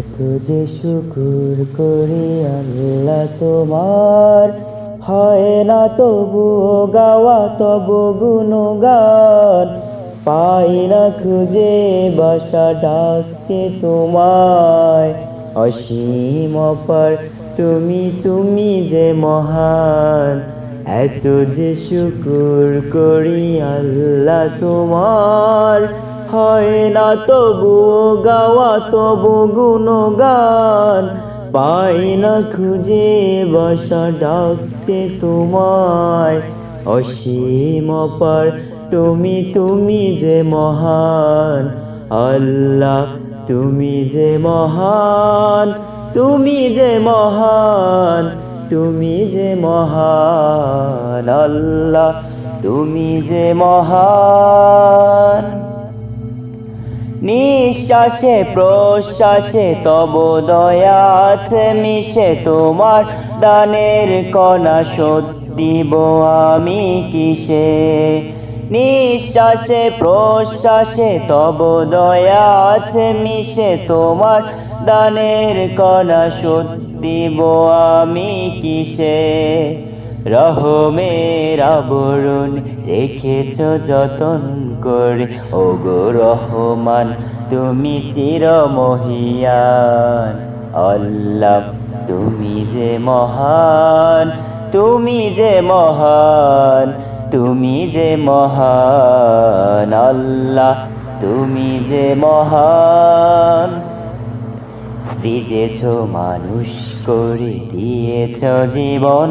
এত যে শুকুর করি আল্লাহ তোমার। হয় না তবু গাওয়া তবু গুণগান। পাই না খুঁজে বাসা ডাকতে তোমায়। অসীম অপার তুমি তুমি যে মহান। এত যে শুকুর করি আল্লাহ তোমার। হয় না তবু গাওয়া তবু গুণগান। পাই না খুঁজে বাসা ডাকতে তোমায়। অসীম অপার তুমি তুমি যে মহান। আল্লাহ, তুমি যে মহান। তুমি যে মহান। তুমি যে মহান। আল্লাহ, তুমি যে মহান। নিঃশ্বাসে, প্রশ্বাসে তব দয়া আছে মিশে তোমার দানের কণা দিব আমি কিসে? নিঃশ্বাসে, প্রশ্বাসে তব দয়া আছে মিশে তোমার দানের কণা দিব আমি কিসে? রহমের আবরণ রেখেছ যতন করে। ও গো রহমান, তুমি চির মহিয়ান। আল্লাহ, তুমি যে মহান, তুমি যে মহান, তুমি যে মহান। আল্লাহ, তুমি যে মহান। সৃজেছ মানুষ করে, দিয়েছ জীবন।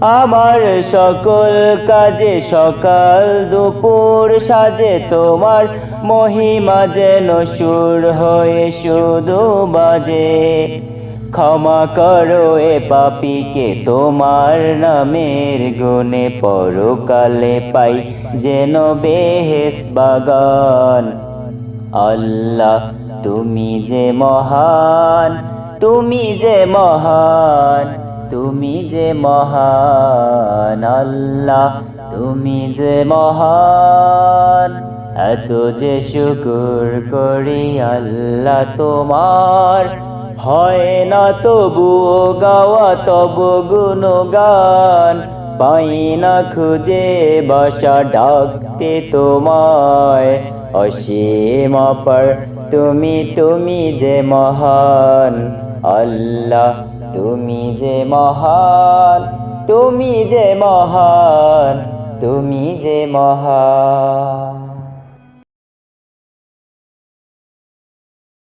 আমার সকল কাজে সকাল দুপুর সাজে তোমার মহিমা যেন সুর হয়ে শুধু বাজে। ক্ষমা করো এ পাপিকে তোমার নামের গুণে পরকালে পাই যেন বেহেস বাগান। আল্লাহ, তুমি যে মহান, তুমি যে মহান। তুমি যে মহান আল্লাহ, তুমি যে মহান। এত যে শুকুর করি আল্লাহ তোমার। হয় না তবু গাওয়া তবু গুণগান। পাই না খুঁজে বাসা ডাকতে তোমায়। অসীম অপার, তুমি তুমি যে মহান আল্লাহ। তুমি যে মহান তুমি যে মহান তুমি যে মহান।